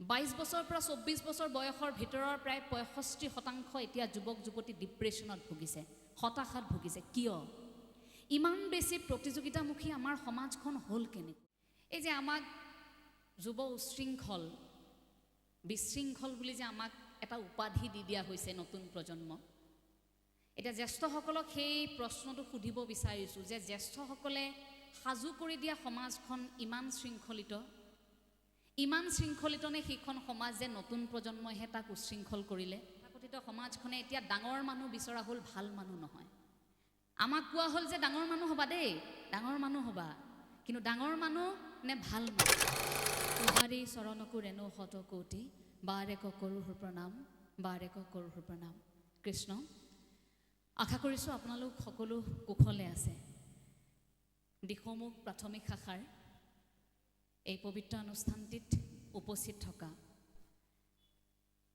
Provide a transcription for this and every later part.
বাইছ বছৰৰ পৰা চৌব্বিছ বছৰ বয়সৰ ভিতৰৰ প্ৰায় পঁয়ষষ্ঠি শতাংশ এতিয়া যুৱক যুৱতী ডিপ্ৰেশ্যনত ভুগিছে হতাশাত ভুগিছে। কিয়? ইমান বেছি প্ৰতিযোগিতামুখী আমাৰ সমাজখন হ'ল কেনেকৈ? এই যে আমাক যুৱ উশৃংখল বিশৃংখল বুলি যে আমাক এটা উপাধি দি দিয়া হৈছে নতুন প্ৰজন্ম এতিয়া জ্যেষ্ঠসকলক সেই প্ৰশ্নটো সুধিব বিচাৰিছোঁ যে জ্যেষ্ঠসকলে সাজু কৰি দিয়া সমাজখন ইমান শৃংখলিত? ইমান শৃংখলিত নে সেইখন সমাজ যে নতুন প্ৰজন্মইহে তাক উশৃংখল কৰিলে? তথাকথিত সমাজখনে এতিয়া ডাঙৰ মানুহ বিচৰা হ'ল ভাল মানুহ নহয়। আমাক কোৱা হ'ল যে ডাঙৰ মানুহ হ'বা দেই ডাঙৰ মানুহ হ'বা। কিন্তু ডাঙৰ মানুহ নে ভাল মানুহ? তোমাৰেই চৰণকো ৰেণু শত কৌটি বাৰেক কৰোৰ প্ৰণাম বাৰেক কৰোৰ প্ৰণাম। কৃষ্ণ আশা কৰিছোঁ আপোনালোক সকলো কুশলে আছে। দিশমুখ প্ৰাথমিক শাখাৰ। এই পবিত্ৰ অনুষ্ঠানটিত উপস্থিত থকা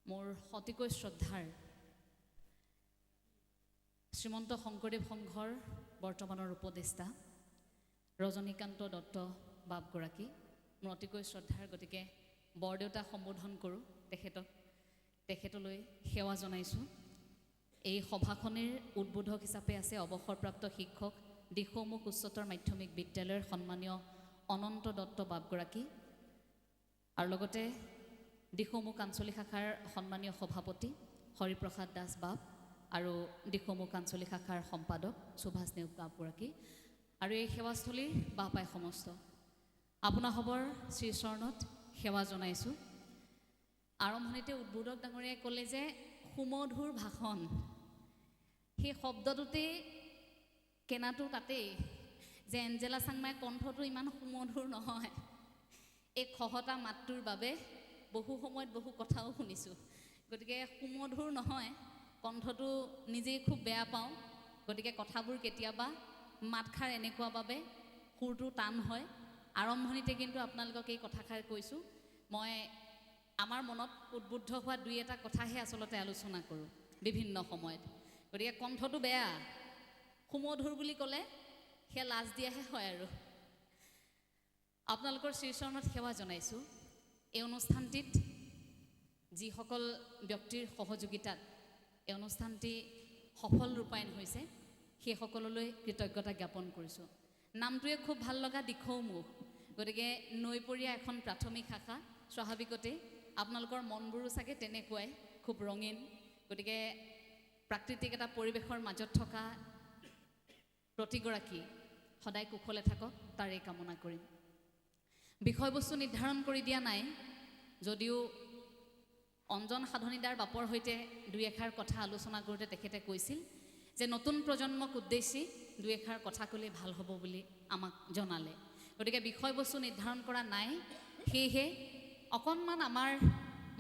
মোৰ অতিকৈ শ্ৰদ্ধাৰ শ্ৰীমন্ত শংকৰদেৱ সংঘৰ বৰ্তমানৰ উপদেষ্টা ৰজনীকান্ত দত্ত বাপগৰাকী। মোৰ অতিকৈ শ্ৰদ্ধাৰ গতিকে বৰদেউতাক সম্বোধন কৰোঁ। তেখেতক তেখেতলৈ সেৱা জনাইছোঁ। এই সভাখনিৰ উদ্বোধক হিচাপে আছে অৱসৰপ্ৰাপ্ত শিক্ষক দিশমুখ উচ্চতৰ মাধ্যমিক বিদ্যালয়ৰ সন্মানীয় অনন্ত দত্ত বাপগৰাকী। আৰু লগতে দিশমুখ আঞ্চলিক শাখাৰ সন্মানীয় সভাপতি হৰিপ্ৰসাদ দাস বাপ আৰু দিশমুখ আঞ্চলিক শাখাৰ সম্পাদক সুভাষ নেওগ বাপগৰাকী। আৰু এই সেৱাস্থলীৰ বাপাই সমস্ত। আপোনাসৱৰ শ্ৰীচৰণত সেৱা জনাইছোঁ। আৰম্ভণিতে উদ্বোধক ডাঙৰীয়াই ক'লে যে সুমধুৰ ভাষণ। সেই শব্দটোতেই কেনাটো তাতেই। যে এঞ্জেলা চাংমাই কণ্ঠটো ইমান সুমধুৰ নহয়। এই খহটা মাতটোৰ বাবে বহু সময়ত বহু কথাও শুনিছোঁ। গতিকে সুমধুৰ নহয় কণ্ঠটো নিজেই খুব বেয়া পাওঁ। গতিকে কথাবোৰ কেতিয়াবা মাতষাৰ এনেকুৱা বাবে সুৰটো টান হয়। আৰম্ভণিতে কিন্তু আপোনালোকক এই কথাষাৰ কৈছোঁ। মই আমাৰ মনত উদ্বুদ্ধ হোৱা দুই এটা কথাহে আচলতে আলোচনা কৰোঁ বিভিন্ন সময়ত। গতিকে কণ্ঠটো বেয়া সুমধুৰ বুলি ক'লে সেয়া লাজ দিয়াহে হয় আৰু। আপোনালোকৰ শ্ৰীচৰণত সেৱা জনাইছোঁ। এই অনুষ্ঠানটিত যিসকল ব্যক্তিৰ সহযোগিতাত এই অনুষ্ঠানটি সফল ৰূপায়ণ হৈছে সেইসকললৈ কৃতজ্ঞতা জ্ঞাপন কৰিছোঁ। নামটোৱে খুব ভাল লগা দিখৌমুখ গতিকে নৈপৰীয়া এখন প্ৰাথমিক শাখা স্বাভাৱিকতে আপোনালোকৰ মনবোৰো চাগে তেনেকুৱাই খুব ৰঙীন। গতিকে প্ৰাকৃতিক এটা পৰিৱেশৰ মাজত থকা প্ৰতিগৰাকী সদায় কুশলে থাকক তাৰেই কামনা কৰিম। বিষয়বস্তু নিৰ্ধাৰণ কৰি দিয়া নাই যদিও অঞ্জন সাধনীদাৰ বাপৰ সৈতে দুই এষাৰ কথা আলোচনা কৰোঁতে তেখেতে কৈছিল যে নতুন প্ৰজন্মক উদ্দেশ্যি দুই এষাৰ কথা ক'লে ভাল হ'ব বুলি আমাক জনালে। গতিকে বিষয়বস্তু নিৰ্ধাৰণ কৰা নাই সেয়েহে অকণমান আমাৰ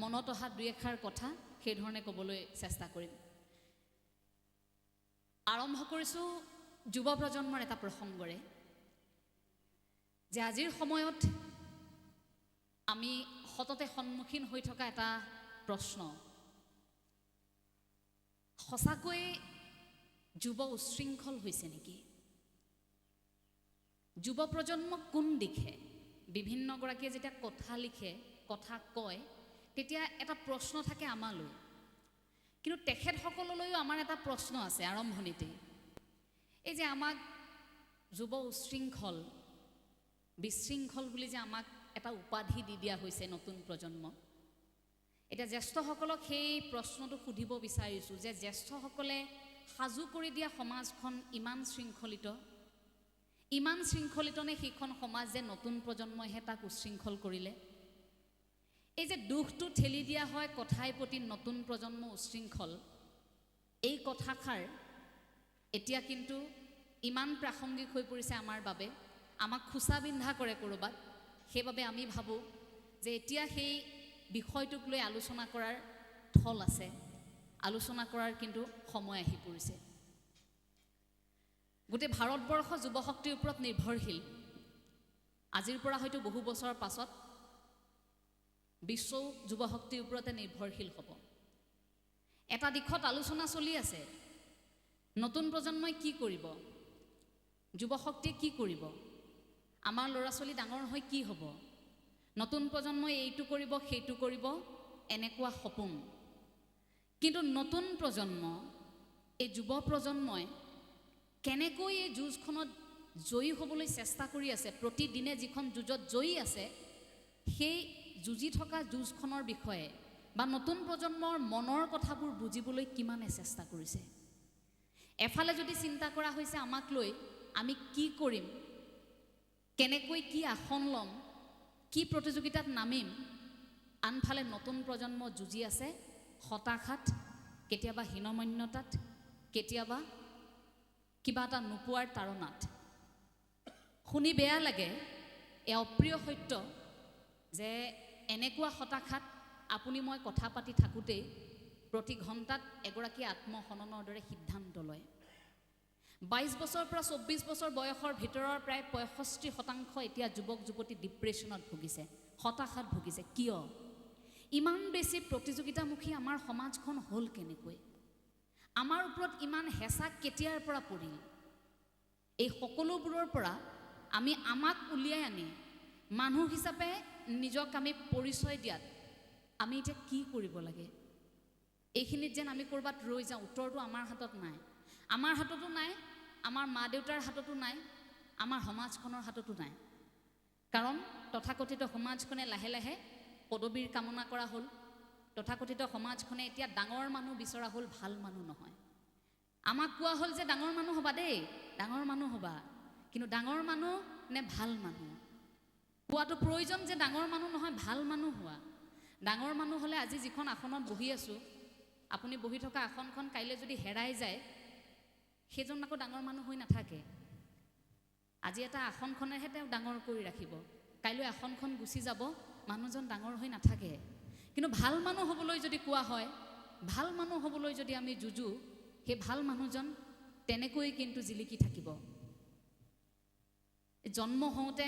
মনত অহা দুই এষাৰ কথা সেইধৰণে ক'বলৈ চেষ্টা কৰিম। আৰম্ভ কৰিছোঁ যুৱ প্ৰজন্মৰ এটা প্ৰসংগৰে, যে আজিৰ সময়ত আমি সততে সন্মুখীন হৈ থকা এটা প্ৰশ্ন। সঁচাকৈ যুৱ উশৃংখল হৈছে নেকি? যুৱ প্ৰজন্ম কোন দিশে? বিভিন্নগৰাকীয়ে যেতিয়া কথা লিখে, কথা কয়, তেতিয়া এটা প্ৰশ্ন থাকে আমালৈ। কিন্তু তেখেতসকললৈও আমাৰ এটা প্ৰশ্ন আছে আৰম্ভণিতেই। এই যে আমাক যুৱ উশৃংখল বিশৃংখল বুলি যে আমাক এটা উপাধি দি দিয়া হৈছে নতুন প্ৰজন্ম। এতিয়া জ্যেষ্ঠসকলক সেই প্ৰশ্নটো সুধিব বিচাৰিছোঁ যে জ্যেষ্ঠসকলে সাজু কৰি দিয়া সমাজখন ইমান শৃংখলিত? ইমান শৃংখলিত নে সেইখন সমাজ যে নতুন প্ৰজন্মইহে তাক উশৃংখল কৰিলে? এই যে দুখটো ঠেলি দিয়া হয় কথাই প্ৰতি নতুন প্ৰজন্ম উশৃংখল এই কথাষাৰ এতিয়া কিন্তু ইমান প্ৰাসংগিক হৈ পৰিছে আমাৰ বাবে আমাক খোচা বিন্ধা কৰে ক'ৰবাত। সেইবাবে আমি ভাবোঁ যে এতিয়া সেই বিষয়টোক লৈ আলোচনা কৰাৰ থল আছে। আলোচনা কৰাৰ কিন্তু সময় আহি পৰিছে। গোটেই ভাৰতবৰ্ষ যুৱ শক্তিৰ ওপৰত নিৰ্ভৰশীল। আজিৰ পৰা হয়তো বহু বছৰৰ পাছত বিশ্বও যুৱ শক্তিৰ ওপৰতে নিৰ্ভৰশীল হ'ব। এটা দিশত আলোচনা চলি আছে। নতুন প্ৰজন্মই কি কৰিব? যুৱ শক্তিয়ে কি কৰিব? আমাৰ ল'ৰা ছোৱালী ডাঙৰ হৈ কি হ'ব? নতুন প্ৰজন্মই এইটো কৰিব সেইটো কৰিব এনেকুৱা সপোন। কিন্তু নতুন প্ৰজন্ম এই যুৱ প্ৰজন্মই কেনেকৈ এই যুঁজখনত জয়ী হ'বলৈ চেষ্টা কৰি আছে প্ৰতিদিনে যিখন যুঁজত জয়ী আছে সেই যুঁজি থকা যুঁজখনৰ বিষয়ে বা নতুন প্ৰজন্মৰ মনৰ কথাবোৰ বুজিবলৈ কিমানে চেষ্টা কৰিছে? এফালে যদি চিন্তা কৰা হৈছে আমাক লৈ আমি কি কৰিম? কেনেকৈ কি আসন ল'ম? কি প্ৰতিযোগিতাত নামিম? আনফালে নতুন প্ৰজন্ম যুঁজি আছে হতাশাত কেতিয়াবা হীনমন্যতাত কেতিয়াবা কিবা এটা নোপোৱাৰ তাৰণাত শুনি বেয়া লাগে এয়া অপ্ৰিয় সত্য যে এনেকুৱা হতাশাত আপুনি মই কথা পাতি থাকোঁতেই প্ৰতি ঘণ্টাত এগৰাকী আত্মসননৰ দৰে সিদ্ধান্ত লয়। বাইছ বছৰৰ পৰা চৌব্বিছ বছৰ বয়সৰ ভিতৰৰ প্ৰায় পঁয়ষষ্ঠি শতাংশ এতিয়া যুৱক যুৱতী ডিপ্ৰেশ্যনত ভুগিছে হতাশাত ভুগিছে। কিয়? ইমান বেছি প্ৰতিযোগিতামুখী আমাৰ সমাজখন হ'ল কেনেকৈ? আমাৰ ওপৰত ইমান হেঁচা কেতিয়াৰ পৰা পৰিল? এই সকলোবোৰৰ পৰা আমি আমাক উলিয়াই আনি মানুহ হিচাপে নিজক আমি পৰিচয় দিয়াত আমি এতিয়া কি কৰিব লাগে? এইখিনিত যেন আমি ক'ৰবাত ৰৈ যাওঁ উত্তৰটো আমাৰ হাতত নাই। আমাৰ হাততো নাই আমাৰ মা দেউতাৰ হাততো নাই আমাৰ সমাজখনৰ হাততো নাই। কাৰণ তথাকথিত সমাজখনে লাহে লাহে পদবীৰ কামনা কৰা হ'ল। তথাকথিত সমাজখনে এতিয়া ডাঙৰ মানুহ বিচৰা হ'ল ভাল মানুহ নহয়। আমাক কোৱা হ'ল যে ডাঙৰ মানুহ হ'বা দেই ডাঙৰ মানুহ হ'বা। কিন্তু ডাঙৰ মানুহ নে ভাল মানুহ? কোৱাটো প্ৰয়োজন যে ডাঙৰ মানুহ নহয় ভাল মানুহ হোৱা। ডাঙৰ মানুহ হ'লে আজি যিখন আসনত বহি আছোঁ আপুনি বহি থকা আসনখন কাইলৈ যদি হেৰাই যায়, সেইজন আকৌ ডাঙৰ মানুহ হৈ নাথাকে। আজি এটা আসনখনেহে তেওঁ ডাঙৰ কৰি ৰাখিব। কাইলৈ আসনখন গুচি যাব, মানুহজন ডাঙৰ হৈ নাথাকে। কিন্তু ভালো মানুহ হ'বলৈ যদি কোৱা হয়, ভালো মানুহ হ'বলৈ যদি আমি যুঁজো, সেই ভালো মানুহজন তেনেকৈ কিন্তু জিলিকি থাকিব। জন্ম হওঁতে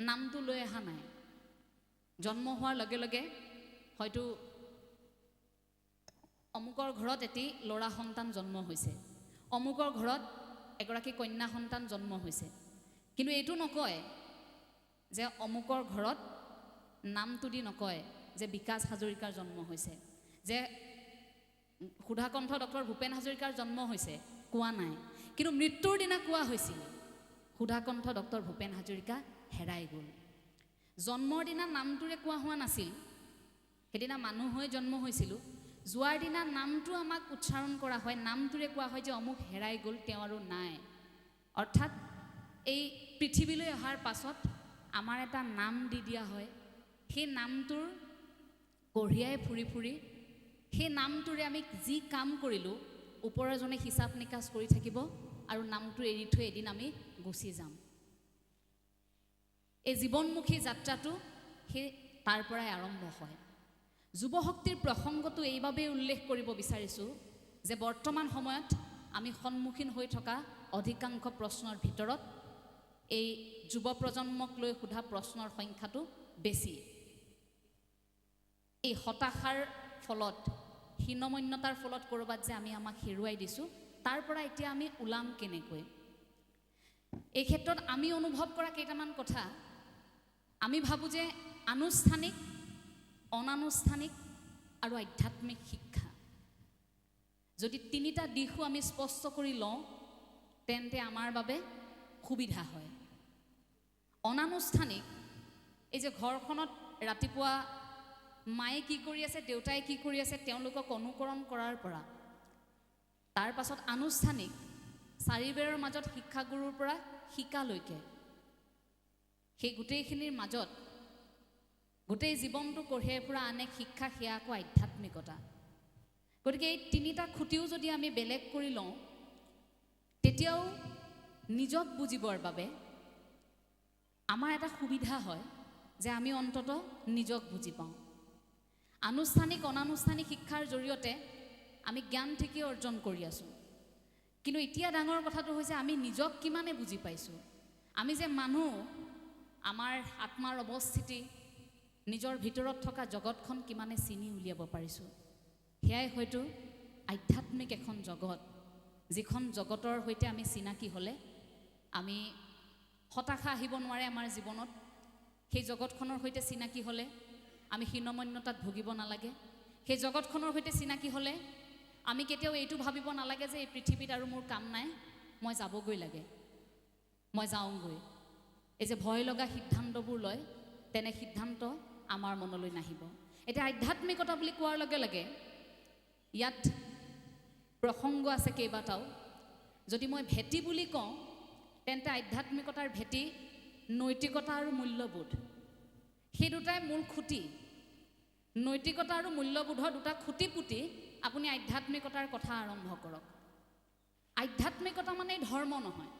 নামটো লৈ অহা নাই। জন্ম হোৱাৰ লগে লগে হয়তো অমুকৰ ঘৰত এটি ল'ৰা সন্তান জন্ম হৈছে। অমুকৰ ঘৰত এগৰাকী কন্যা সন্তান জন্ম হৈছে। কিন্তু এইটো নকয় যে অমুকৰ ঘৰত নামটো দি নকয় যে বিকাশ হাজৰিকাৰ জন্ম হৈছে। যে সুধাকণ্ঠ ডক্টৰ ভূপেন হাজৰিকাৰ জন্ম হৈছে কোৱা নাই। কিন্তু মৃত্যুৰ দিনা কোৱা হৈছিল সুধাকণ্ঠ ডক্টৰ ভূপেন হাজৰিকা হেৰাই গ'ল। জন্মৰ দিনা নামটোৰে কোৱা হোৱা নাছিল। সেইদিনা মানুহ হৈ জন্ম হৈছিলোঁ। যোৱাৰ দিনা নামটো আমাক উচ্চাৰণ কৰা হয়। নামটোৰে কোৱা হয় যে অমুক হেৰাই গ'ল তেওঁ আৰু নাই। অৰ্থাৎ এই পৃথিৱীলৈ অহাৰ পাছত আমাৰ এটা নাম দি দিয়া হয়। সেই নামটোৰ কঢ়িয়াই ফুৰি ফুৰি সেই নামটোৰে আমি যি কাম কৰিলোঁ ওপৰৰ এজনে হিচাপ নিকাচ কৰি থাকিব আৰু নামটো এৰি থৈ এদিন আমি গুচি যাম। এই জীৱনমুখী যাত্ৰাটো সেই তাৰ পৰাই আৰম্ভ হয়। যুৱশক্তিৰ প্ৰসংগটো এইবাবেই উল্লেখ কৰিব বিচাৰিছোঁ যে বৰ্তমান সময়ত আমি সন্মুখীন হৈ থকা অধিকাংশ প্ৰশ্নৰ ভিতৰত এই যুৱ প্ৰজন্মক লৈ সোধা প্ৰশ্নৰ সংখ্যাটো বেছি। এই হতাশাৰ ফলত হীনমন্যতাৰ ফলত ক'ৰবাত যে আমি আমাক হেৰুৱাই দিছোঁ তাৰ পৰা এতিয়া আমি ওলাম কেনেকৈ? এই ক্ষেত্ৰত আমি অনুভৱ কৰা কেইটামান কথা। আমি ভাবোঁ যে আনুষ্ঠানিক অনানুষ্ঠানিক আৰু আধ্যাত্মিক শিক্ষা। যদি তিনিটা দিশো আমি স্পষ্ট কৰি লওঁ তেন্তে আমাৰ বাবে সুবিধা হয়। অনানুষ্ঠানিক এই যে ঘৰখনত ৰাতিপুৱা মায়ে কি কৰি আছে দেউতাই কি কৰি আছে তেওঁলোকক অনুকৰণ কৰাৰ পৰা তাৰ পাছত আনুষ্ঠানিক চাৰিবেৰৰ মাজত শিক্ষাগুৰুৰ পৰা শিকালৈকে সেই গোটেইখিনিৰ মাজত গোটেই জীৱনটো কঢ়িয়াই ফুৰা আন এক শিক্ষা সেয়া আকৌ আধ্যাত্মিকতা। গতিকে এই তিনিটা খুঁটিও যদি আমি বেলেগ কৰি লওঁ তেতিয়াও নিজক বুজিবৰ বাবে আমাৰ এটা সুবিধা হয় যে আমি অন্তত নিজক বুজি পাওঁ। আনুষ্ঠানিক অনানুষ্ঠানিক শিক্ষাৰ জৰিয়তে আমি জ্ঞান ঠিকেই অৰ্জন কৰি আছোঁ। কিন্তু এতিয়া ডাঙৰ কথাটো হৈছে আমি নিজক কিমানে বুজি পাইছোঁ? আমি যে মানুহ আমাৰ আত্মাৰ অৱস্থিতি নিজৰ ভিতৰত থকা জগতখন কিমানে চিনি উলিয়াব পাৰিছোঁ? সেয়াই হয়তো আধ্যাত্মিক এখন জগত যিখন জগতৰ সৈতে আমি চিনাকি হ'লে আমি হতাশা আহিব নোৱাৰে আমাৰ জীৱনত। সেই জগতখনৰ সৈতে চিনাকি হ'লে আমি হীনমন্যতাত ভুগিব নালাগে। সেই জগতখনৰ সৈতে চিনাকি হ'লে আমি কেতিয়াও এইটো ভাবিব নালাগে যে এই পৃথিৱীত আৰু মোৰ কাম নাই মই যাবগৈ লাগে মই যাওঁগৈ। এই যে ভয় লগা সিদ্ধান্তবোৰ লয় তেনে সিদ্ধান্ত আমাৰ মনলৈ নাহিব। এতিয়া আধ্যাত্মিকতা বুলি কোৱাৰ লগে লগে ইয়াত প্ৰসংগ আছে কেইবাটাও। যদি মই ভেটি বুলি কওঁ তেন্তে আধ্যাত্মিকতাৰ ভেটি নৈতিকতা আৰু মূল্যবোধ। সেই দুটাই মূল খুঁটি। নৈতিকতা আৰু মূল্যবোধৰ দুটা খুঁটি পুতি আপুনি আধ্যাত্মিকতাৰ কথা আৰম্ভ কৰক। আধ্যাত্মিকতা মানে ধৰ্ম নহয়।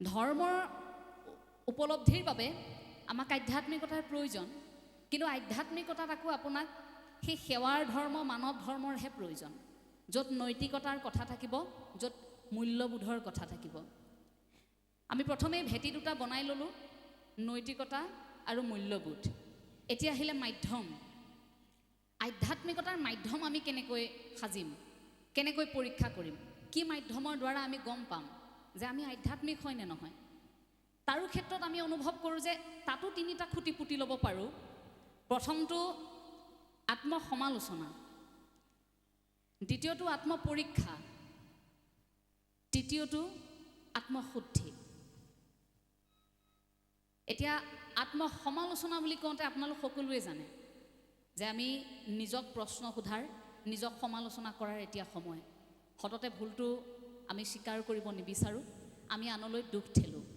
ধৰ্মৰ উপলব্ধিৰ বাবে আমাক আধ্যাত্মিকতাৰ প্ৰয়োজন কিন্তু আধ্যাত্মিকতাত আকৌ আপোনাক সেই সেৱাৰ ধৰ্ম মানৱ ধৰ্মৰহে প্ৰয়োজন য'ত নৈতিকতাৰ কথা থাকিব য'ত মূল্যবোধৰ কথা থাকিব। আমি প্ৰথমেই ভেটি দুটা বনাই ল'লোঁ নৈতিকতা আৰু মূল্যবোধ। এতিয়া আহিলে মাধ্যম। আধ্যাত্মিকতাৰ মাধ্যম আমি কেনেকৈ সাজিম? কেনেকৈ পৰীক্ষা কৰিম? কি মাধ্যমৰ দ্বাৰা আমি গম পাম যে আমি আধ্যাত্মিক হয় নে নহয়? তাৰো ক্ষেত্ৰত আমি অনুভৱ কৰোঁ যে তাতো তিনিটা খুঁটি পুতি ল'ব পাৰোঁ। প্ৰথমটো আত্মসমালোচনা। দ্বিতীয়টো আত্মপৰীক্ষা। তৃতীয়টো আত্মশুদ্ধি। এতিয়া আত্মসমালোচনা বুলি কওঁতে আপোনালোক সকলোৱে জানে যে আমি নিজক প্ৰশ্ন সোধাৰ নিজক সমালোচনা কৰাৰ এতিয়া সময়। সততে ভুলটো আমি স্বীকাৰ কৰিব নিবিচাৰোঁ। আমি আনলৈ দুখ ঠেলোঁ।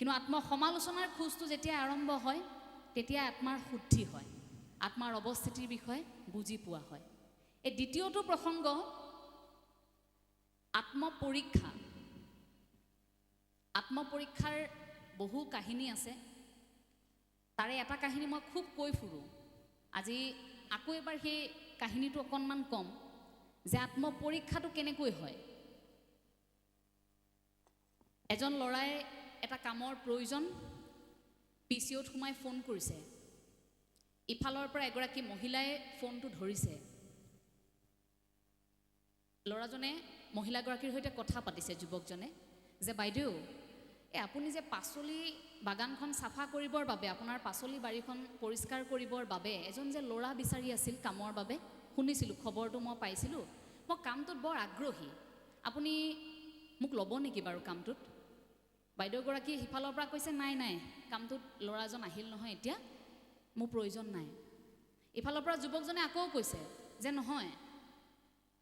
কিন্তু আত্মসমালোচনাৰ খোজটো যেতিয়া আৰম্ভ হয় তেতিয়া আত্মাৰ শুদ্ধি হয় আত্মাৰ অৱস্থিতিৰ বিষয়ে বুজি পোৱা হয়। এই দ্বিতীয়টো প্ৰসংগ আত্মপৰীক্ষা। আত্মপৰীক্ষাৰ বহু কাহিনী আছে। তাৰে এটা কাহিনী মই খুব কৈ ফুৰোঁ। আজি আকৌ এবাৰ সেই কাহিনীটো অকণমান ক'ম যে আত্মপৰীক্ষাটো কেনেকৈ হয়? এজন ল'ৰাই এটা কামৰ প্ৰয়োজন পি চি অ'ত সোমাই ফোন কৰিছে। ইফালৰ পৰা এগৰাকী মহিলাই ফোনটো ধৰিছে। ল'ৰাজনে মহিলাগৰাকীৰ সৈতে কথা পাতিছে যুৱকজনে যে বাইদেউ এই আপুনি যে পাচলি বাগানখন চাফা কৰিবৰ বাবে আপোনাৰ পাচলি বাৰীখন পৰিষ্কাৰ কৰিবৰ বাবে এজন যে ল'ৰা বিচাৰি আছিল কামৰ বাবে শুনিছিলোঁ খবৰটো মই পাইছিলোঁ। মই কামটোত বৰ আগ্ৰহী। আপুনি মোক ল'ব নেকি বাৰু কামটোত? বাইদেউগৰাকী সিফালৰ পৰা কৈছে নাই নাই কামটোত ল'ৰাজন আহিল নহয় এতিয়া মোৰ প্ৰয়োজন নাই। ইফালৰ পৰা যুৱকজনে আকৌ কৈছে যে নহয়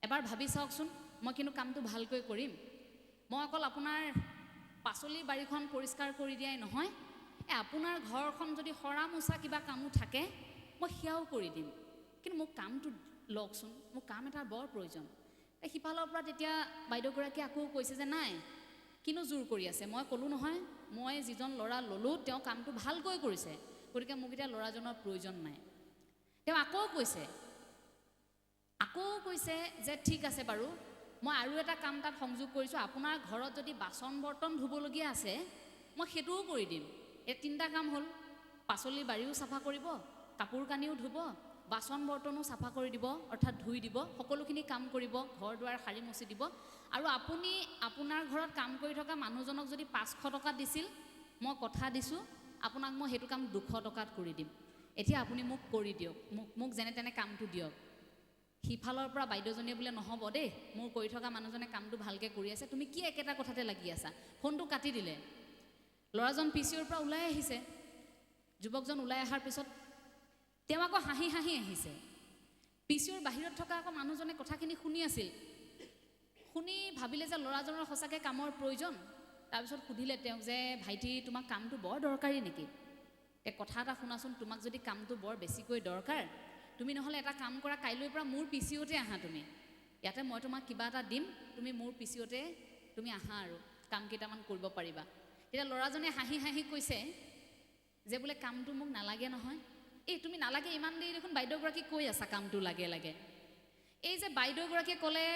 এবাৰ ভাবি চাওকচোন মই কিন্তু কামটো ভালকৈ কৰিম। মই অকল আপোনাৰ পাচলিৰ বাৰীখন পৰিষ্কাৰ কৰি দিয়াই নহয় এই আপোনাৰ ঘৰখন যদি সৰা মোচা কিবা কামো থাকে মই সেয়াও কৰি দিম। কিন্তু মোক কামটো লওকচোন মোক কাম এটাৰ বৰ প্ৰয়োজন। সিফালৰ পৰা তেতিয়া বাইদেউগৰাকীয়ে আকৌ কৈছে যে নাই কিনো জোৰ কৰি আছে? মই ক'লোঁ নহয় মই যিজন ল'ৰা ল'লোঁ তেওঁ কামটো ভালকৈ কৰিছে গতিকে মোক এতিয়া ল'ৰাজনৰ প্ৰয়োজন নাই। তেওঁ আকৌ কৈছে আকৌ কৈছে যে ঠিক আছে বাৰু মই আৰু এটা কাম তাত সংযোগ কৰিছোঁ আপোনাৰ ঘৰত যদি বাচন বৰ্তন ধুবলগীয়া আছে মই সেইটোও কৰি দিম। এই তিনিটা কাম হ'ল পাচলি বাৰীও চাফা কৰিব কাপোৰ কানিও ধুব বাচন বৰ্তনো চাফা কৰি দিব অৰ্থাৎ ধুই দিব সকলোখিনি কাম কৰিব ঘৰ দুৱাৰ সাৰি মচি দিব। আৰু আপুনি আপোনাৰ ঘৰত কাম কৰি থকা মানুহজনক যদি পাঁচশ টকা দিছিল মই কথা দিছোঁ আপোনাক মই সেইটো কাম দুশ টকাত কৰি দিম। এতিয়া আপুনি মোক কৰি দিয়ক মোক মোক যেনে তেনে কামটো দিয়ক। সিফালৰ পৰা বাইদেউজনীয়ে বোলে নহ'ব দেই মোৰ কৰি থকা মানুহজনে কামটো ভালকৈ কৰি আছে তুমি কি একেটা কথাতে লাগি আছা? ফোনটো কাটি দিলে। ল'ৰাজন পি চি অ'ৰ পৰা ওলাই আহিছে। যুৱকজন ওলাই অহাৰ পিছত তেওঁ আকৌ হাঁহি হাঁহি আহিছে। পি চি অ'ৰ বাহিৰত থকা আকৌ মানুহজনে কথাখিনি শুনি আছিল। শুনি ভাবিলে যে ল'ৰাজনৰ সঁচাকৈ কামৰ প্ৰয়োজন। তাৰপিছত সুধিলে তেওঁক যে ভাইটি তোমাক কামটো বৰ দৰকাৰী নেকি? তে কথা এটা শুনাচোন তোমাক যদি কামটো বৰ বেছিকৈ দৰকাৰ তুমি নহ'লে এটা কাম কৰা কাইলৈৰ পৰা মোৰ পি চি অ'তে আহা তুমি। ইয়াতে মই তোমাক কিবা এটা দিম তুমি মোৰ পি চি অ'তে তুমি আহা আৰু কাম কেইটামান কৰিব পাৰিবা। তেতিয়া ল'ৰাজনে হাঁহি হাঁহি কৈছে যে বোলে কামটো মোক নালাগে নহয় এই তুমি নালাগে ইমান দেৰি দেখোন বাইদেউগৰাকীক কৈ আছা কামটো লাগে লাগে। এই যে বাইদেউগৰাকীয়ে ক'লে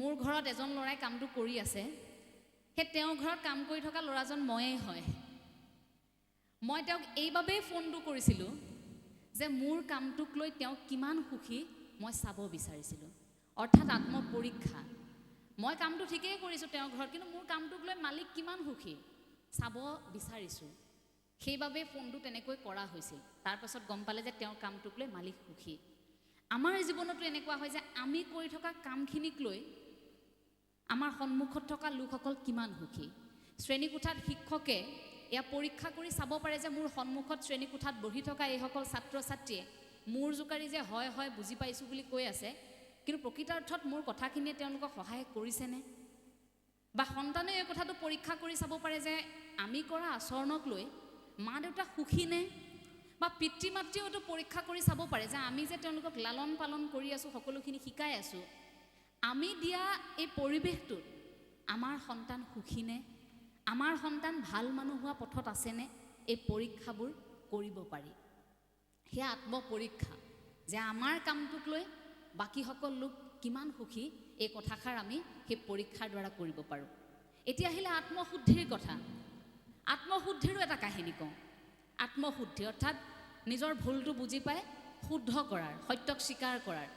মোৰ ঘৰত এজন ল'ৰাই কামটো কৰি আছে সেই তেওঁৰ ঘৰত কাম কৰি থকা ল'ৰাজন ময়েই হয়। মই তেওঁক এইবাবেই ফোনটো কৰিছিলোঁ যে মোৰ কামটোক লৈ তেওঁ কিমান সুখী মই চাব বিচাৰিছিলোঁ। অৰ্থাৎ আত্মপৰীক্ষা। মই কামটো ঠিকেই কৰিছোঁ তেওঁৰ ঘৰত কিন্তু মোৰ কামটোক লৈ মালিক কিমান সুখী চাব বিচাৰিছোঁ। সেইবাবে ফোনটো তেনেকৈ কৰা হৈছিল। তাৰপাছত গম পালে যে তেওঁৰ কামটোক লৈ মালিক সুখী। আমাৰ জীৱনতো এনেকুৱা হয় যে আমি কৰি থকা কামখিনিক লৈ আমাৰ সন্মুখত থকা লোকসকল কিমান সুখী। শ্ৰেণীকোঠাত শিক্ষকে এয়া পৰীক্ষা কৰি চাব পাৰে যে মোৰ সন্মুখত শ্ৰেণীকোঠাত বহি থকা এইসকল ছাত্ৰ ছাত্ৰীয়ে মোৰ জোকাৰি যে হয় হয় বুজি পাইছোঁ বুলি কৈ আছে কিন্তু প্ৰকৃতাৰ্থত মোৰ কথাখিনিয়ে তেওঁলোকক সহায় কৰিছেনে? বা সন্তানে এই কথাটো পৰীক্ষা কৰি চাব পাৰে যে আমি কৰা আচৰণক লৈ মা দেউতা সুখী নে? বা পিতৃ মাতৃয়েও এইটো পৰীক্ষা কৰি চাব পাৰে যে আমি যে তেওঁলোকক লালন পালন কৰি আছোঁ সকলোখিনি শিকাই আছোঁ আমি দিয়া এই পৰিৱেশটোত আমাৰ সন্তান সুখী নে? আমাৰ সন্তান ভাল মানুহ হোৱা পথত আছেনে এই পৰীক্ষাবোৰ কৰিব পাৰি। সেয়া আত্মপৰীক্ষা যে আমাৰ কামটোক লৈ বাকীসকল লোক কিমান সুখী এই কথাষাৰ আমি সেই পৰীক্ষাৰ দ্বাৰা কৰিব পাৰোঁ। এতিয়া আহিলে আত্মশুদ্ধিৰ কথা। আত্মশুদ্ধিৰো এটা কাহিনী কওঁ। আত্মশুদ্ধি অৰ্থাৎ নিজৰ ভুলটো বুজি পাই শুদ্ধ কৰাৰ সত্যক স্বীকাৰ কৰাৰ।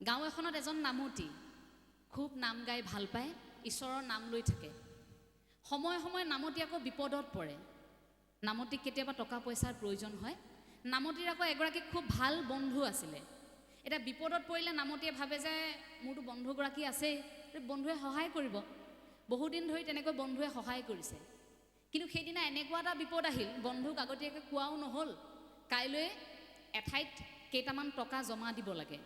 গাঁও এখনত এজন নামতি খুব নাম গাই ভাল পায় ঈশ্বৰৰ নাম লৈ থাকে। সময়ে সময়ে নামতি আকৌ বিপদত পৰে। নামতিক কেতিয়াবা টকা পইচাৰ প্ৰয়োজন হয়। নামতিৰ আকৌ এগৰাকী খুব ভাল বন্ধু আছিলে। এতিয়া বিপদত পৰিলে নামতিয়ে ভাবে যে মোৰতো বন্ধুগৰাকী আছেই। বন্ধুৱে সহায় কৰিব। বহুদিন ধৰি তেনেকৈ বন্ধুৱে সহায় কৰিছে। কিন্তু সেইদিনা এনেকুৱা এটা বিপদ আহিল বন্ধুক আগতীয়াকৈ কোৱাও নহ'ল। কাইলৈ এঠাইত কেইটামান টকা জমা দিব লাগে।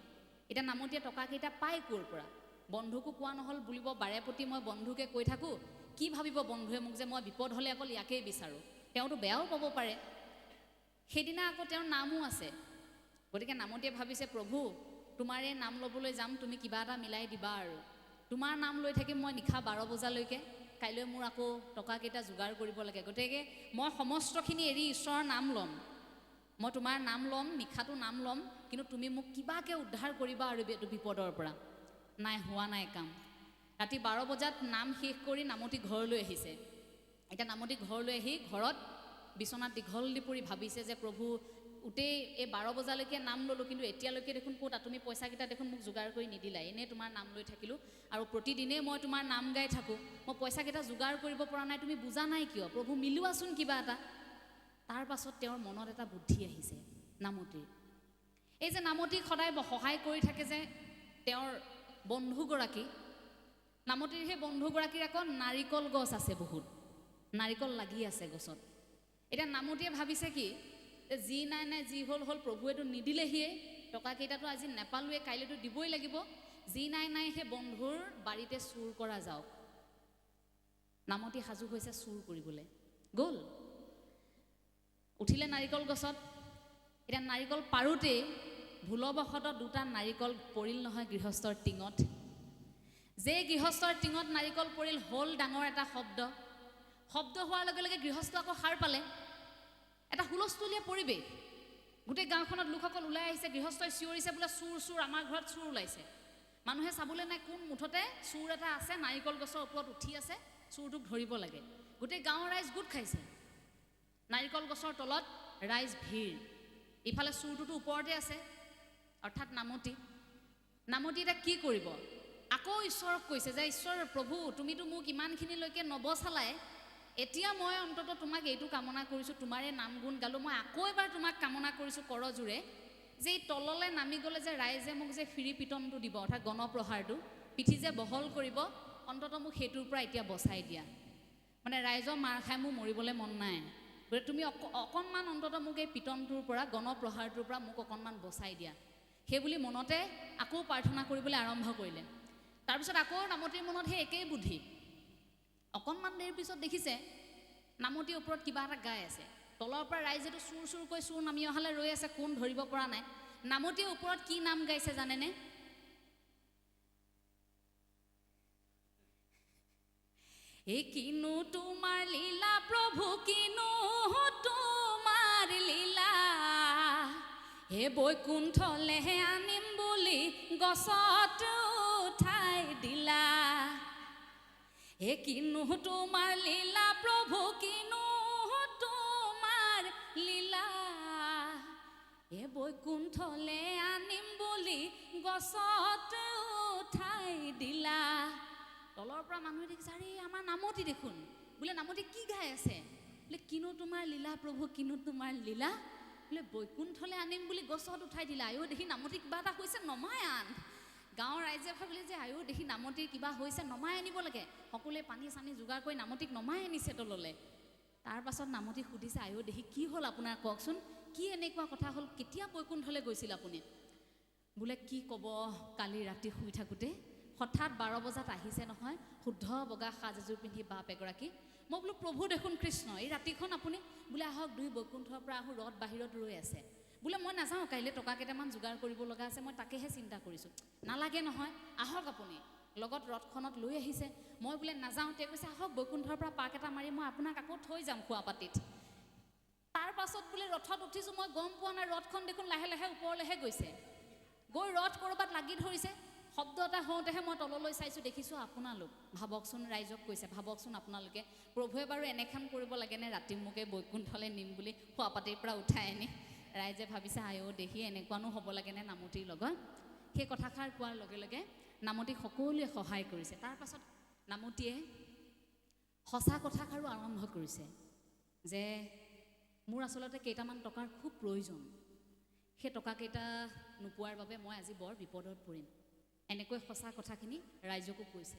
এতিয়া নামতীয়ে টকাকেইটা পায় ক'ৰ পৰা? বন্ধুকো কোৱা নহ'ল বুলিব বাৰে প্ৰতি মই বন্ধুকে কৈ থাকোঁ কি ভাবিব বন্ধুৱে মোক যে মই বিপদ হ'লে অকল ইয়াকেই বিচাৰোঁ? তেওঁতো বেয়াও পাব পাৰে। সেইদিনা আকৌ তেওঁৰ নামো আছে। গতিকে নামতীয়ে ভাবিছে প্ৰভু তোমাৰ এই নাম ল'বলৈ যাম তুমি কিবা এটা মিলাই দিবা আৰু। তোমাৰ নাম লৈ থাকিম মই নিশা বাৰ বজালৈকে। কাইলৈ মোৰ আকৌ টকাকেইটা যোগাৰ কৰিব লাগে। গতিকে মই সমস্তখিনি এৰি ঈশ্বৰৰ নাম ল'ম। মই তোমাৰ নাম ল'ম নিশাটো নাম ল'ম কিন্তু তুমি মোক কিবাকৈ উদ্ধাৰ কৰিবা আৰু এইটো বিপদৰ পৰা। নাই হোৱা নাই কাম। ৰাতি বাৰ বজাত নাম শেষ কৰি নামতি ঘৰলৈ আহিছে। এতিয়া নামতি ঘৰলৈ আহি ঘৰত বিচনাত দীঘল দি পৰি ভাবিছে যে প্ৰভু গোটেই এই বাৰ বজালৈকে নাম ল'লোঁ কিন্তু এতিয়ালৈকে দেখোন ক'ত তুমি পইচাকেইটা দেখোন মোক যোগাৰ কৰি নিদিলা। এনেই তোমাৰ নাম লৈ থাকিলোঁ আৰু প্ৰতিদিনেই মই তোমাৰ নাম গাই থাকোঁ। মই পইচাকেইটা যোগাৰ কৰিব পৰা নাই তুমি বুজা নাই কিয়? প্ৰভু মিলোৱাচোন কিবা এটা। তাৰ পাছত তেওঁৰ মনত এটা বুদ্ধি আহিছে নামতিৰ এই যে নামতিক সদায় সহায় কৰি থাকে যে তেওঁৰ বন্ধুগৰাকী। নামতিৰ সেই বন্ধুগৰাকীৰ আকৌ নাৰিকল গছ আছে বহুত। নাৰিকল লাগি আছে গছত। এতিয়া নামতিয়ে ভাবিছে কি যে নাই নাই যি হ'ল হ'ল প্ৰভুৱেতো নিদিলেহিয়ে। টকাকেইটাতো আজি নেপালোৱে কাইলৈতো দিবই লাগিব। যি নাই নাই সেই বন্ধুৰ বাৰীতে চুৰ কৰা যাওক। নামতি সাজু হৈছে চুৰ কৰিবলৈ। গ'ল। উঠিলে নাৰিকল গছত। এতিয়া নাৰিকল পাৰোঁতেই ভুলবশতঃ দুটা নাৰিকল পৰিল নহয় গৃহস্থৰ টিঙত। যে গৃহস্থৰ টিঙত নাৰিকল পৰিল হ'ল ডাঙৰ এটা শব্দ। শব্দ হোৱাৰ লগে লগে গৃহস্থ আকৌ সাৰ পালে। এটা হুলস্থুলীয়া পৰিৱেশ। গোটেই গাঁওখনত লোকসকল ওলাই আহিছে গৃহস্থই চিঞৰিছে বোলে চুৰ চুৰ আমাৰ ঘৰত চুৰ ওলাইছে। মানুহে চাবলৈ নাই কোন মুঠতে চুৰ এটা আছে নাৰিকল গছৰ ওপৰত উঠি আছে চুৰটোক ধৰিব লাগে। গোটেই গাঁৱৰ ৰাইজ গোট খাইছে। নাৰিকল গছৰ তলত ৰাইজ ভিৰ। ইফালে চুৰটোতো ওপৰতে আছে অৰ্থাৎ নামতি। নামতি এতিয়া কি কৰিব? আকৌ ঈশ্বৰক কৈছে যে ঈশ্বৰ প্ৰভু তুমিতো মোক ইমানখিনিলৈকে নবচালাই এতিয়া মই অন্ততঃ তোমাক এইটো কামনা কৰিছোঁ তোমাৰে নাম গুণ গালোঁ। মই আকৌ এবাৰ তোমাক কামনা কৰিছোঁ কৰজোৰে যে এই তললৈ নামি গ'লে যে ৰাইজে মোক যে ফিৰি পিটনটো দিব অৰ্থাৎ গণপ্ৰহাৰটো পিঠি যে বহল কৰিব অন্ততঃ মোক সেইটোৰ পৰা এতিয়া বচাই দিয়া। মানে ৰাইজৰ মাৰ খাই মোৰ মৰিবলৈ মন নাই। গতিকে তুমি অক অকণমান অন্ততঃ মোক এই পিটনটোৰ পৰা গণপ্ৰহাৰটোৰ পৰা মোক অকণমান বচাই দিয়া। সেই বুলি মনতে আকৌ প্ৰাৰ্থনা কৰিবলৈ আৰম্ভ কৰিলে। তাৰপিছত আকৌ নামতিৰ মনত সেই একেই বুদ্ধি। অকণমান দেৰিৰ পিছত দেখিছে নামতিৰ ওপৰত কিবা এটা গাই আছে। তলৰ পৰা ৰাইজেতো চুৰ চুৰকৈ চুৰ নামি অহালৈ ৰৈ আছে কোন ধৰিব পৰা নাই। নামতিৰ ওপৰত কি নাম গাইছে জানেনে? কিনো তোমাৰ লীলা প্ৰভু কিনো তোমাৰ লীলা। হে বৈকুণ্ঠলেহে আনিম বুলি গছত হে কিনো তোমাৰ লীলা প্ৰভু কিনো তোমাৰ লীলা। হে বৈকুণ্ঠলে আনিম বুলি গছত উঠাই দিলা। তলৰ পৰা মানুহে দেখিছে আৰে, আমাৰ নামতি দেখোন। বোলে, নামতি কি গাই আছে? বোলে, কিনো তোমাৰ লীলা, প্ৰভু, কিনো তোমাৰ লীলা। বোলে, বৈকুণ্ঠলৈ আনিম বুলি গছত উঠাই দিলা। আয়ো দেখি নামতি কিবা এটা হৈছে নমাই আন। গাঁৱৰ ৰাইজে ভাবিলে যে আয়ো দেখি নামতিৰ কিবা হৈছে নমাই আনিব লাগে। সকলোৱে পানী চানী যোগাৰ কৰি নামতিক নমাই আনিছে তললৈ। তাৰ পাছত নামতি সুধিছে আয়ো দেখি কি হ'ল আপোনাৰ কওকচোন কি এনেকুৱা কথা হ'ল কেতিয়া বৈকুণ্ঠলৈ গৈছিল আপুনি? বোলে কি ক'ব কালি ৰাতি শুই থাকোঁতে হঠাৎ বাৰ বজাত আহিছে নহয় শুদ্ধ বগা সাজ এযোৰ পিন্ধি বাপ এগৰাকী। মই বোলো প্ৰভু দেখোন কৃষ্ণ এই ৰাতিখন আপুনি বোলে আহক দুই বৈকুণ্ঠৰ পৰা আহোঁ ৰথ বাহিৰত ৰৈ আছে। বোলে মই নাযাওঁ কাইলৈ টকা কেইটামান যোগাৰ কৰিব লগা আছে মই তাকেহে চিন্তা কৰিছোঁ। নালাগে নহয় আহক আপুনি। লগত ৰথখনত লৈ আহিছে। মই বোলে নাযাওঁ তেওঁ কৈছে আহক বৈকুণ্ঠৰ পৰা পাক এটা মাৰি মই আপোনাক আকৌ থৈ যাম খোৱাপাতিত তাৰ পাছত বোলে ৰথত উঠিছোঁ মই গম পোৱা নাই ৰথখন দেখোন লাহে লাহে ওপৰলৈহে গৈছে। গৈ ৰথ ক'ৰবাত লাগি ধৰিছে। শব্দ এটা হওঁতেহে মই তললৈ চাইছোঁ দেখিছোঁ আপোনালোক। ভাবকচোন ৰাইজক কৈছে ভাবকচোন আপোনালোকে প্ৰভুৱে বাৰু এনেখন কৰিব লাগেনে? ৰাতি মোকে বৈকুণ্ঠলৈ নিম বুলি শোৱাপাতিৰ পৰা উঠাই আনি। ৰাইজে ভাবিছে আয়ো দেখি এনেকুৱানো হ'ব লাগেনে নামতিৰ লগত? সেই কথাষাৰ কোৱাৰ লগে লগে নামতিক সকলোৱে সহায় কৰিছে। তাৰ পাছত নামতিয়ে সঁচা কথাষাৰো আৰম্ভ কৰিছে যে মোৰ আচলতে কেইটামান টকাৰ খুব প্ৰয়োজন। সেই টকাকেইটা নোপোৱাৰ বাবে মই আজি বৰ বিপদত পৰিম। এনেকৈ সঁচা কথাখিনি ৰাইজকো কৈছে।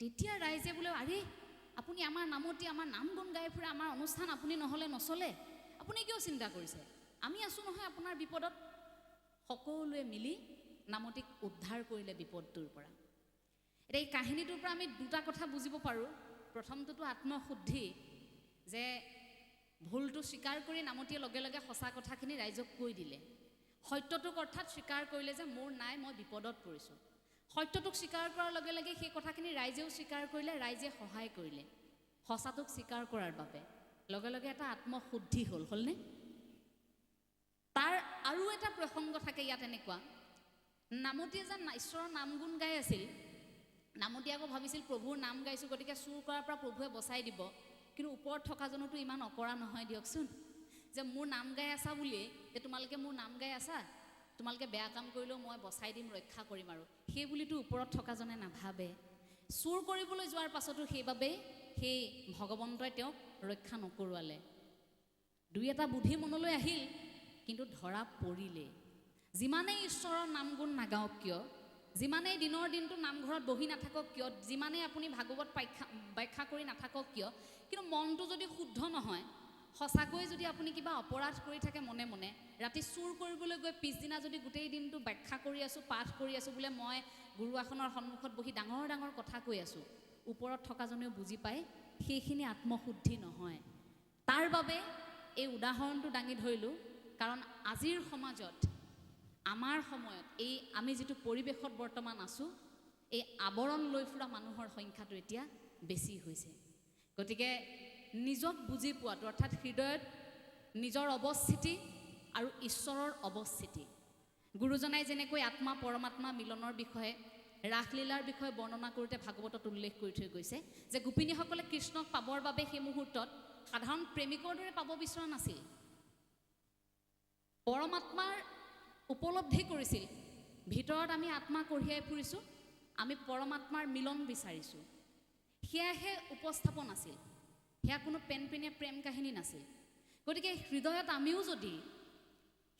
তেতিয়া ৰাইজে বোলে আৰে আপুনি আমাৰ নামতি আমাৰ নাম গুণ গাই ফুৰে আমাৰ অনুষ্ঠান আপুনি নহ'লে নচলে। আপুনি কিয় চিন্তা কৰিছে? আমি আছোঁ নহয় আপোনাৰ বিপদত। সকলোৱে মিলি নামতিক উদ্ধাৰ কৰিলে বিপদটোৰ পৰা। এতিয়া এই কাহিনীটোৰ পৰা আমি দুটা কথা বুজিব পাৰোঁ। প্ৰথমটোতো আত্মশুদ্ধি যে ভুলটো স্বীকাৰ কৰি নামতিয়ে লগে লগে সঁচা কথাখিনি ৰাইজক কৈ দিলে। সত্যটোক অৰ্থাৎ স্বীকাৰ কৰিলে যে মোৰ নাই মই বিপদত পৰিছোঁ। সত্যটোক স্বীকাৰ কৰাৰ লগে লগে সেই কথাখিনি ৰাইজেও স্বীকাৰ কৰিলে ৰাইজে সহায় কৰিলে। সঁচাটোক স্বীকাৰ কৰাৰ বাবে। লগে লগে এটা আত্মশুদ্ধি হ'ল হ'লনে? এটা প্ৰসংগ থাকে ইয়াত এনেকুৱা। নামতীয়ে যেন ঈশ্বৰৰ নাম গুণ গাই আছিল। নামতি আকৌ ভাবিছিল প্ৰভুৰ নাম গাইছোঁ গতিকে চুৰ কৰাৰ পৰা প্ৰভুৱে বচাই দিব। কিন্তু ওপৰত থকাজনোতো ইমান অকৰা নহয় দিয়কচোন। যে মোৰ নাম গাই আছা বুলিয়েই যে তোমালোকে মোৰ নাম গাই আছা তোমালোকে বেয়া কাম কৰিলেও মই বচাই দিম ৰক্ষা কৰিম আৰু। সেই বুলিতো ওপৰত থকাজনে নাভাবে। চুৰ কৰিবলৈ যোৱাৰ পাছতো সেইবাবেই সেই ভগৱন্তই তেওঁক ৰক্ষা নকৰোৱালে। দুই এটা বুদ্ধি মনলৈ আহিল কিন্তু ধৰা পৰিলে। যিমানেই ঈশ্বৰৰ নাম গুণ নাগাওক কিয় যিমানেই দিনৰ দিনটো নামঘৰত বহি নাথাকক কিয় যিমানেই আপুনি ভাগৱত ব্যাখ্যা ব্যাখ্যা কৰি নাথাকক কিয় কিন্তু মনটো যদি শুদ্ধ নহয় সঁচাকৈ যদি আপুনি কিবা অপৰাধ কৰি থাকে মনে মনে ৰাতি চুৰ কৰিবলৈ গৈ পিছদিনা যদি গোটেই দিনটো ব্যাখ্যা কৰি আছোঁ পাঠ কৰি আছোঁ বোলে মই গুৰুআসনৰ সন্মুখত বহি ডাঙৰ ডাঙৰ কথা কৈ আছোঁ ওপৰত থকাজনেও বুজি পায় সেইখিনি আত্মশুদ্ধি নহয়। তাৰ বাবে এই উদাহৰণটো দাঙি ধৰিলোঁ। কাৰণ আজিৰ সমাজত আমাৰ সময়ত এই আমি যিটো পৰিৱেশত বৰ্তমান আছোঁ এই আৱৰণ লৈ ফুৰা মানুহৰ সংখ্যাটো এতিয়া বেছি হৈছে। গতিকে নিজক বুজি পোৱাটো অৰ্থাৎ হৃদয়ত নিজৰ অৱস্থিতি আৰু ঈশ্বৰৰ অৱস্থিতি। গুৰুজনাই যেনেকৈ আত্মা পৰমাত্মা মিলনৰ বিষয়ে ৰাসলীলাৰ বিষয়ে বৰ্ণনা কৰোঁতে ভাগৱতত উল্লেখ কৰি থৈ গৈছে যে গোপিনীসকলে কৃষ্ণক পাবৰ বাবে সেই মুহূৰ্তত সাধাৰণ প্ৰেমিকৰ দৰে পাব বিচৰা নাছিল। পৰমাত্মাৰ উপলব্ধি কৰিছিল ভিতৰত আমি আত্মা কঢ়িয়াই ফুৰিছোঁ আমি পৰমাত্মাৰ মিলন বিচাৰিছোঁ। সেয়াহে উপস্থাপন আছিল। সেয়া কোনো পেনপেনীয়া প্ৰেম কাহিনী নাছিল। গতিকে হৃদয়ত আমিও যদি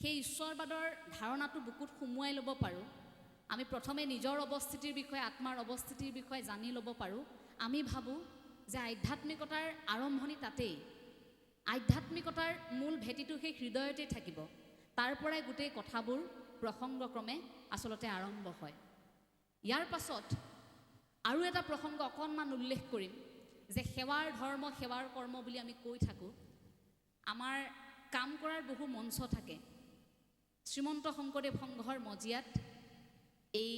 সেই ঈশ্বৰবাদৰ ধাৰণাটো বুকুত সুমুৱাই ল'ব পাৰোঁ আমি প্ৰথমে নিজৰ অৱস্থিতিৰ বিষয়ে আত্মাৰ অৱস্থিতিৰ বিষয়ে জানি ল'ব পাৰোঁ আমি ভাবোঁ যে আধ্যাত্মিকতাৰ আৰম্ভণি তাতেই। আধ্যাত্মিকতাৰ মূল ভেটিটো সেই হৃদয়তে থাকিব। তাৰ পৰাই গোটেই কথাবোৰ প্ৰসংগক্ৰমে আচলতে আৰম্ভ হয়। ইয়াৰ পাছত আৰু এটা প্ৰসংগ অকণমান উল্লেখ কৰিম যে সেৱাৰ ধৰ্ম সেৱাৰ কৰ্ম বুলি আমি কৈ থাকোঁ আমাৰ কাম কৰাৰ বহু মঞ্চ থাকে। শ্ৰীমন্ত শংকৰদেৱ সংঘৰ মজিয়াত এই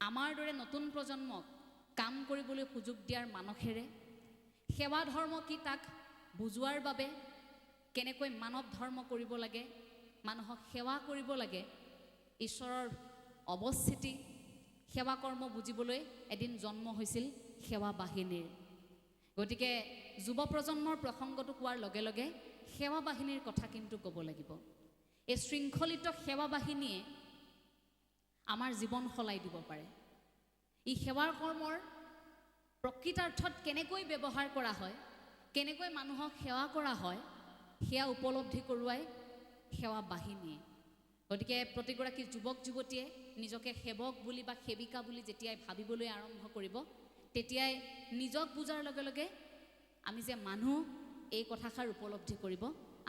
আমাৰ দৰে নতুন প্ৰজন্মক কাম কৰিবলৈ সুযোগ দিয়াৰ মানসেৰে সেৱা ধৰ্ম কি তাক বুজোৱাৰ বাবে কেনেকৈ মানৱ ধৰ্ম কৰিব লাগে মানুহক সেৱা কৰিব লাগে ঈশ্বৰৰ অৱস্থিতি সেৱা কৰ্ম বুজিবলৈ এদিন জন্ম হৈছিল সেৱা বাহিনীৰ। গতিকে যুৱ প্ৰজন্মৰ প্ৰসংগটো কোৱাৰ লগে লগে সেৱা বাহিনীৰ কথা কিন্তু ক'ব লাগিব। এই শৃংখলিত সেৱা বাহিনীয়ে আমাৰ জীৱন সলাই দিব পাৰে। ই সেৱাৰ কৰ্মৰ প্ৰকৃতাৰ্থত কেনেকৈ ব্যৱহাৰ কৰা হয় কেনেকৈ মানুহক সেৱা কৰা হয় সেয়া উপলব্ধি কৰোৱাই সেৱা বাহিনীয়ে গতিকে প্ৰতিগৰাকী যুৱক যুৱতীয়ে নিজকে সেৱক বুলি বা সেৱিকা বুলি যেতিয়াই ভাবিবলৈ আৰম্ভ কৰিব তেতিয়াই নিজক বুজাৰ লগে লগে আমি যে মানুহ এই কথাষাৰ উপলব্ধি কৰিব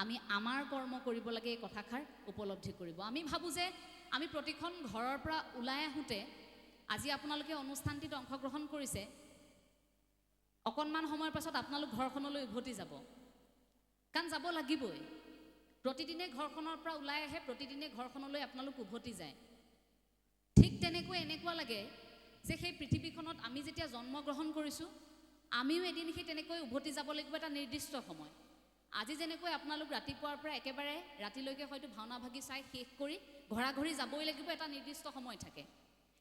আমি আমাৰ কৰ্ম কৰিব লাগে এই কথাষাৰ উপলব্ধি কৰিব। আমি ভাবোঁ যে আমি প্ৰতিখন ঘৰৰ পৰা ওলাই আহোঁতে আজি আপোনালোকে অনুষ্ঠানটিত অংশগ্ৰহণ কৰিছে অকণমান সময়ৰ পাছত আপোনালোক ঘৰখনলৈ উভতি যাব। কাৰণ যাব লাগিবই। প্ৰতিদিনে ঘৰখনৰ পৰা ওলাই আহে প্ৰতিদিনে ঘৰখনলৈ আপোনালোক উভতি যায়। ঠিক তেনেকৈ এনেকুৱা লাগে যে সেই পৃথিৱীখনত আমি যেতিয়া জন্মগ্ৰহণ কৰিছোঁ আমিও এদিন সেই তেনেকৈ উভতি যাব লাগিব এটা নিৰ্দিষ্ট সময়। আজি যেনেকৈ আপোনালোক ৰাতিপুৱাৰ পৰা একেবাৰে ৰাতিলৈকে হয়তো ভাওনা ভাগি চাই শেষ কৰি ঘৰা ঘৰি যাবই লাগিব এটা নিৰ্দিষ্ট সময় থাকে।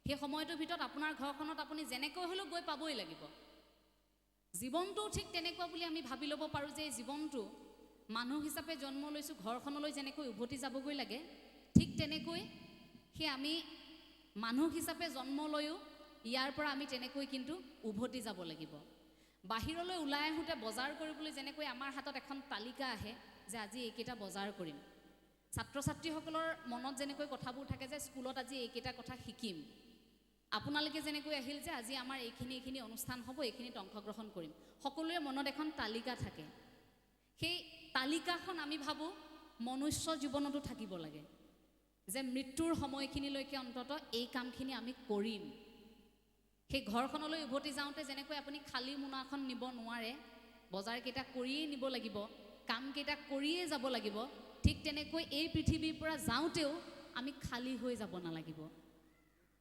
সেই সময়টোৰ ভিতৰত আপোনাৰ ঘৰখনত আপুনি যেনেকৈ হ'লেও গৈ পাবই লাগিব। জীৱনটোও ঠিক তেনেকুৱা বুলি আমি ভাবি ল'ব পাৰোঁ যে এই জীৱনটো মানুহ হিচাপে জন্ম লৈছোঁ ঘৰখনলৈ যেনেকৈ উভতি যাবগৈ লাগে ঠিক তেনেকৈ সেই আমি মানুহ হিচাপে জন্ম লৈও ইয়াৰ পৰা আমি তেনেকৈ কিন্তু উভতি যাব লাগিব। বাহিৰলৈ ওলাই আহোঁতে বজাৰ কৰিবলৈ যেনেকৈ আমাৰ হাতত এখন তালিকা আহে যে আজি এইকেইটা বজাৰ কৰিম। ছাত্ৰ ছাত্ৰীসকলৰ মনত যেনেকৈ কথাবোৰ থাকে যে স্কুলত আজি এইকেইটা কথা শিকিম। আপোনালোকে যেনেকৈ আহিল যে আজি আমাৰ এইখিনি এইখিনি অনুষ্ঠান হ'ব এইখিনিত অংশগ্ৰহণ কৰিম। সকলোৰে মনত এখন তালিকা থাকে। সেই তালিকাখন আমি ভাবোঁ মনুষ্য জীৱনতো থাকিব লাগে। যে মৃত্যুৰ সময়খিনিলৈকে অন্তত এই কামখিনি আমি কৰিম। সেই ঘৰখনলৈ উভতি যাওঁতে যেনেকৈ আপুনি খালী মোনাখন নিব নোৱাৰে বজাৰকেইটা কৰিয়েই নিব লাগিব কামকেইটা কৰিয়েই যাব লাগিব ঠিক তেনেকৈ এই পৃথিৱীৰ পৰা যাওঁতেও আমি খালী হৈ যাব নালাগিব।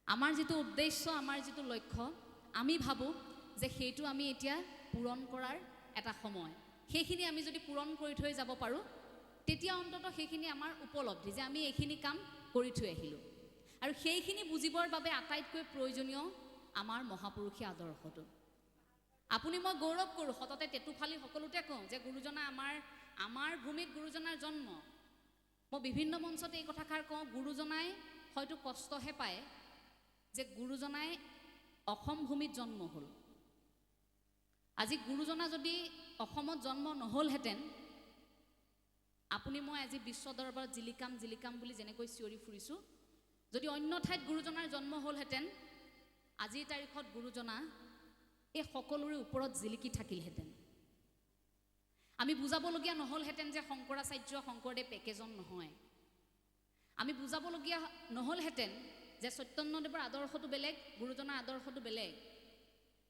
আমাৰ যিটো উদ্দেশ্য আমাৰ যিটো লক্ষ্য আমি ভাবোঁ যে সেইটো আমি এতিয়া পূৰণ কৰাৰ এটা সময়। সেইখিনি আমি যদি পূৰণ কৰি থৈ যাব পাৰোঁ তেতিয়া অন্ততঃ সেইখিনি আমাৰ উপলব্ধি যে আমি এইখিনি কাম কৰি থৈ আহিলোঁ। আৰু সেইখিনি বুজিবৰ বাবে আটাইতকৈ প্ৰয়োজনীয় আমাৰ মহাপুৰুষীয় আদৰ্শটো। আপুনি মই গৌৰৱ কৰোঁ সততে টেটুফালি সকলোতে কওঁ যে গুৰুজনা আমাৰ আমাৰ ভূমিত গুৰুজনাৰ জন্ম। মই বিভিন্ন মঞ্চত এই কথাষাৰ কওঁ গুৰুজনাই হয়তো কষ্টহে পায় যে গুৰুজনাই অসম ভূমিত জন্ম হ'ল। আজি গুৰুজনা যদি অসমত জন্ম নহ'লহেঁতেন আপুনি মই আজি বিশ্ব দৰবাৰত জিলিকাম জিলিকাম বুলি যেনেকৈ চিঞৰি ফুৰিছোঁ যদি অন্য ঠাইত গুৰুজনাৰ জন্ম হ'লহেঁতেন আজিৰ তাৰিখত গুৰুজনা এই সকলোৰে ওপৰত জিলিকি থাকিলহেঁতেন। আমি বুজাবলগীয়া নহ'লহেঁতেন যে শংকৰাচাৰ্য শংকৰদেৱ একেজন নহয়। আমি বুজাবলগীয়া নহ'লহেঁতেন যে চৈতন্যদেৱৰ আদৰ্শটো বেলেগ গুৰুজনাৰ আদৰ্শটো বেলেগ।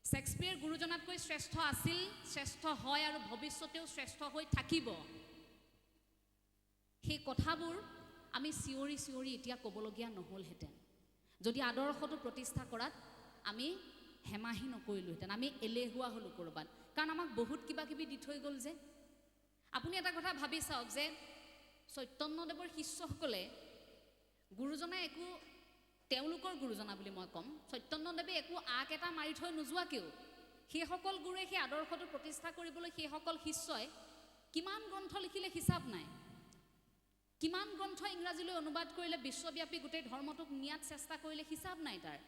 শ্বেক্সপিয়েৰ গুৰুজনাতকৈ শ্ৰেষ্ঠ আছিল শ্ৰেষ্ঠ হয় আৰু ভৱিষ্যতেও শ্ৰেষ্ঠ হৈ থাকিব। সেই কথাবোৰ আমি চিঞৰি চিঞৰি এতিয়া ক'বলগীয়া নহ'লহেঁতেন। যদি আদৰ্শটো প্ৰতিষ্ঠা কৰাত আমি হেমাহি নকৰিলোহেঁতেন আমি এলেহুৱা হ'লোঁ ক'ৰবাত। কাৰণ আমাক বহুত কিবা কিবি দি থৈ গ'ল যে। আপুনি এটা কথা ভাবি চাওক যে চৈতন্যদেৱৰ শিষ্যসকলে গুৰুজনাই একো তেওঁলোকৰ গুৰুজনা বুলি মই ক'ম। চৈতন্যদেৱে একো আক এটা মাৰি থৈ নোযোৱাকেও সেইসকল গুৰুৱে সেই আদৰ্শটো প্ৰতিষ্ঠা কৰিবলৈ সেইসকল শিষ্যই কিমান গ্ৰন্থ লিখিলে হিচাপ নাই। কিমান গ্ৰন্থ ইংৰাজীলৈ অনুবাদ কৰিলে বিশ্বব্যাপী গোটেই ধৰ্মটোক নিয়াত চেষ্টা কৰিলে হিচাপ নাই তাৰ।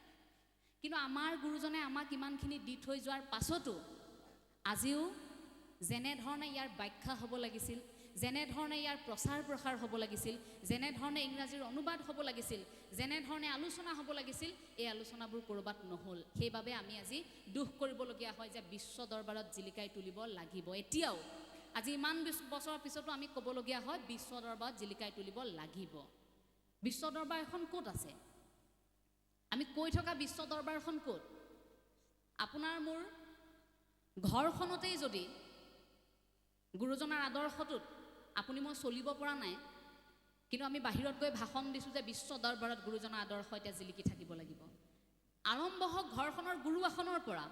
কিন্তু আমাৰ গুৰুজনে আমাক ইমানখিনি দি থৈ যোৱাৰ পাছতো আজিও যেনেধৰণে ইয়াৰ ব্যাখ্যা হ'ব লাগিছিল যেনেধৰণে ইয়াৰ প্ৰচাৰ প্ৰসাৰ হ'ব লাগিছিল যেনেধৰণে ইংৰাজীৰ অনুবাদ হ'ব লাগিছিল যেনেধৰণে আলোচনা হ'ব লাগিছিল এই আলোচনাবোৰ ক'ৰবাত নহ'ল। সেইবাবে আমি আজি দুখ কৰিবলগীয়া হয় যে বিশ্ব দৰবাৰত জিলিকাই তুলিব লাগিব। এতিয়াও আজি ইমান বিছ- বছৰৰ পিছতো আমি ক'বলগীয়া হয় বিশ্ব দৰবাৰত জিলিকাই তুলিব লাগিব। বিশ্ব দৰবাৰ এখন ক'ত আছে? আমি কৈ থকা বিশ্ব দৰবাৰখন ক'ত? আপোনাৰ মোৰ ঘৰখনতেই যদি গুৰুজনাৰ আদৰ্শটোত আপুনি মই চলিব পৰা নাই কিন্তু আমি বাহিৰত গৈ ভাষণ দিছোঁ যে বিশ্ব দৰবাৰত গুৰুজনাৰ আদৰ্শ এতিয়া জিলিকি থাকিব লাগিব। আৰম্ভ হওক ঘৰখনৰ গুৰু আসনৰ পৰা।